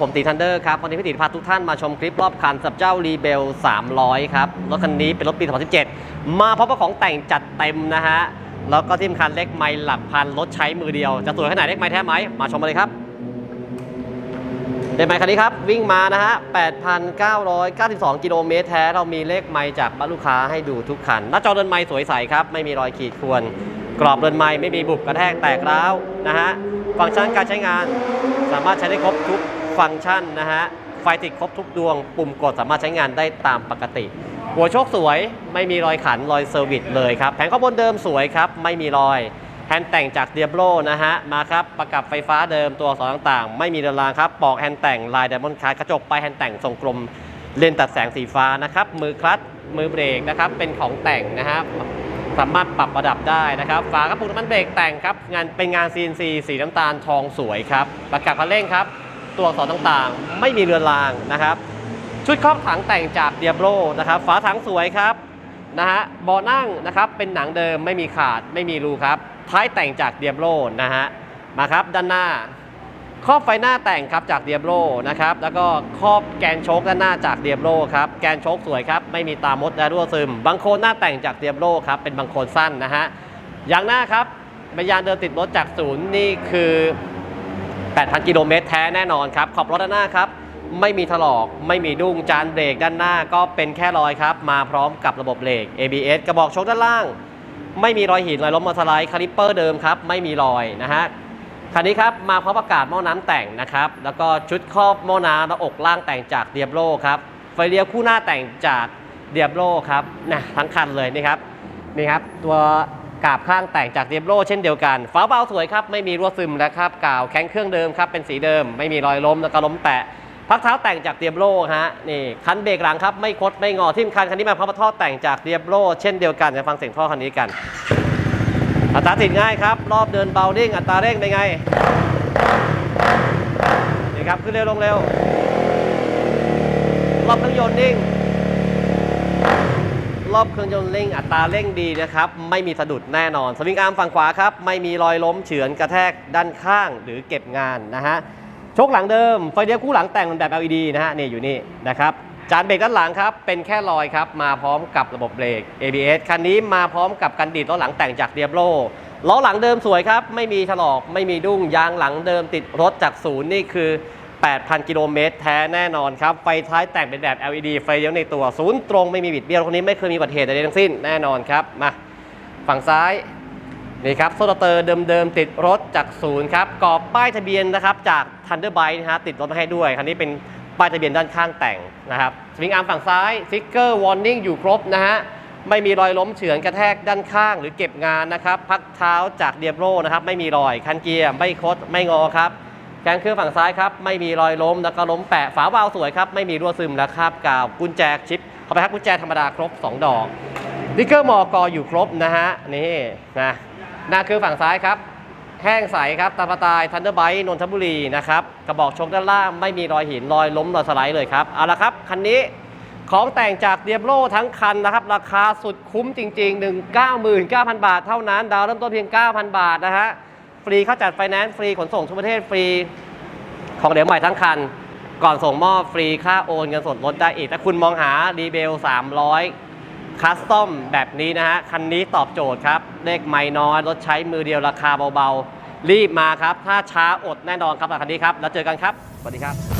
ผมตีทันเดอร์ครับ วันนี้พี่ติพาทุกท่านมาชมคลิปรอบคันสับเจ้ารีเบล 300 ครับ รถคันนี้เป็นรถปี 2017 มาพร้อมกับของแต่งจัดเต็มนะฮะ แล้วก็ที่สำคัญเลขไมล์หลักพัน รถใช้มือเดียว จะสวยขนาดเลขไมล์แท้ไหม มาชมมาเลยครับเลขไมล์คันนี้ครับ วิ่งมานะฮะ 8,992 กิโลเมตรแท้ เรามีเลขไมล์จากบ้านลูกค้าให้ดูทุกคัน หน้าจอเดินไมล์สวยใสครับ ไม่มีรอยขีดข่วน กรอบเดินไมล์ไม่มีบุบกระแทกแตกร้าวนะฮะ ฟังก์ชันการใช้งานสามารถใช้ได้ครบทุก ฟังก์ชันนะฮะ ไฟติดครบทุกดวง ปุ่มกดสามารถใช้งานได้ตามปกติ หัวโชคสวยไม่มีรอยขันรอยเซอร์วิสเลยครับ แผงข้างบนเดิมสวยครับ ไม่มีรอยแฮนด์แต่งจากเดียบโ o นะฮะ มาครับ ประกับไฟฟ้าเดิมตัวอักษรต่างๆ ไม่มีเรือนรางครับ ปอกแฮนด์แต่งลายไดมอนด์คาร์กระจกไปายแฮนด์แต่งทรงกลมเลนตัดแสงสีฟ้านะครับ มือคลัตช์มือเบรกนะครับ เป็นของแต่งนะฮะสามารถปรับระดับได้นะครับ ฝากระปุกน้ำมันเบรกแต่งครับ งานเป็นงาน CNC สีน้ำตาลทองสวยครับ ประกับคันเร่งครับ ตัวอักษรต่างๆ ไม่มีเรือนรางนะครับ ชุดครอบถังแต่งจากเดียโ o นะครับฝาถังสวยครับนะฮะเบาะนั่งนะครับเป็นหนังเดิมไม่มีขาดไม่มีรูครับท้ายแต่งจากเดียโ o นะฮะมาครับด้านหน้า ครอบไฟหน้าแต่งครับจากเดียโ o นะครับแล้วก็ครอบแกนโชคด้านหน้าจากเดียโ o ครับแกนโชคสวยครับไม่มีตามดและรั่วซึมบางโคนหน้าแต่งจากเดียโ o ครับเป็นบางโคนสั้นนะฮะอย่างหน้าครับเป็นยานเดินติดรถจากศูนย์นี่คือ 8,000 กิโลเมตรแท้แน่นอนครับ ขอบรถด้านหน้าครับ ไม่มีถลอก ไม่มีดุ้ง จานเบรกด้านหน้าก็เป็นแค่รอยครับ มาพร้อมกับระบบเบรก ABS กระบอกโชคด้านล่าง ไม่มีรอยหินรอยล้มมอเตอร์ไซค์คาลิปเปอร์เดิมครับ ไม่มีรอยนะฮะ คันนี้ครับ มาพร้อมประกาศหม้อน้ำแต่งนะครับ แล้วก็ชุดครอบหม้อน้ำและอกล่างแต่งจากเดียบโ o ครับ ไฟเลี้ยวคู่หน้าแต่งจากเดียบโ o ครับนะทั้งคันเลยนี่ครับ นี่ครับตัว กาบข้างแต่งจากเดียบโ o เช่นเดียวกันฝาเบาสวยครับไม่มีรั่วซึมนะครับกาวแข็งเครื่องเดิมครับเป็นสีเดิม ไม่มีรอยล้มแล้วก็ล้มแปะพักเท้าแต่งจากเดียบโ o ฮะนี่คันเบรกหลังครับไม่คดไม่งอทิ่มคันคันนี้มาพร้อมกับท่อแต่งจากเดียบโ o เช่นเดียวกันจะฟังเสียงท่อคันนี้กันอัตราติดง่ายครับ รอบเดินเบานิ่งอัตราเร่งเป็นไงนี่ครับขึ้นเร็วลงเร็วรอบเครื่องยนต์นิ่ง อบเครื่องยนต์เร่งอัตราเร่งดีนะครับ ไม่มีสะดุดแน่นอน สวิงอาร์มฝั่งขวาครับ ไม่มีรอยล้มเฉือนกระแทกด้านข้างหรือเก็บงานนะฮะโชคหลังเดิม ไฟเลี้ยวคู่หลังแต่งเป็นแบบ LED นะฮะนี่อยู่นี่นะครับจานเบรกด้านหลังครับ เป็นแค่รอยครับ มาพร้อมกับระบบเบรก ABS คันนี้มาพร้อมกับกันดีดล้อหลังแต่งจากเดียบโ o ล้อหลังเดิมสวยครับ ไม่มีถลอก ไม่มีดุ้ง ยางหลังเดิมติดรถจากศูนย์นี่คือ 8,000 กิโลเมตรแท้แน่นอนครับ ไฟท้ายแต่งเป็นแบบ LED ไฟเลี้ยวในตัวศูนย์ตรงไม่มีบิดเบี้ยวคนนี้ไม่เคยมีอุบัติเหตุใดทั้งสิ้นแน่นอนครับ มา ฝั่งซ้าย นี่ครับโซลเตอร์เดิมๆ ติดรถจากศูนย์ครับกรอบป้ายทะเบียนนะครับจาก Thunderbike นะฮะติดรถมาให้ด้วยคันนี้เป็นป้ายทะเบียนด้านข้างแต่งนะครับสวิงอาร์มฝั่งซ้ายสติ๊กเกอร์วอร์นิ่งอยู่ครบนะฮะไม่มีรอยล้มเฉือนกระแทกด้านข้างหรือเก็บงานนะครับ พักเท้าจากเดียบโ o นะครับ ไม่มีรอย คันเกียร์ไม่คดไม่งอครับ นเครื่องฝั่งซ้ายครับไม่มีรอยล้มแล้วก็ล้มแปะฝาวาล์วสวยครับไม่มีรั่วซึมและคราบกาวกุญแจชิปเข้าไปครับกุญแจธรรมดาครบ 2 ดอกดิกเกอร์มอกออยู่ครบนะฮะนี่นะหน้าคือฝั่งซ้ายครับแห้งใสครับตาปตายทันเดอร์ไบต์นนทบุรีนะครับกระบอกชกด้านล่างไม่มีรอยหินรอยล้มรอยสไลด์เลยครับเอาละครับคันนี้ของแต่งจากเดียบโ o ทั้งคันนะครับ ราคาสุดคุ้มจริง ๆ19,000 บาทเท่านั้น ดาวเริ่มต้นเพียง 9,000 บาทนะฮะ รีเข้าจัดไฟแนนซ์ฟรีขนส่งทั่วประเทศฟรีของเดี๋ยวใหม่ทั้งคัน ก่อนส่งมอบฟรีค่าโอนเงินสดลดได้อีก ถ้าคุณมองหารีเบล 300 คัสตอมแบบนี้นะฮะ คันนี้ตอบโจทย์ครับ เลขไม่น้อยรถใช้มือเดียวราคาเบาๆ รีบมาครับ ถ้าช้าอดแน่นอนครับกับคันนี้ครับ แล้วเจอกันครับ สวัสดีครับ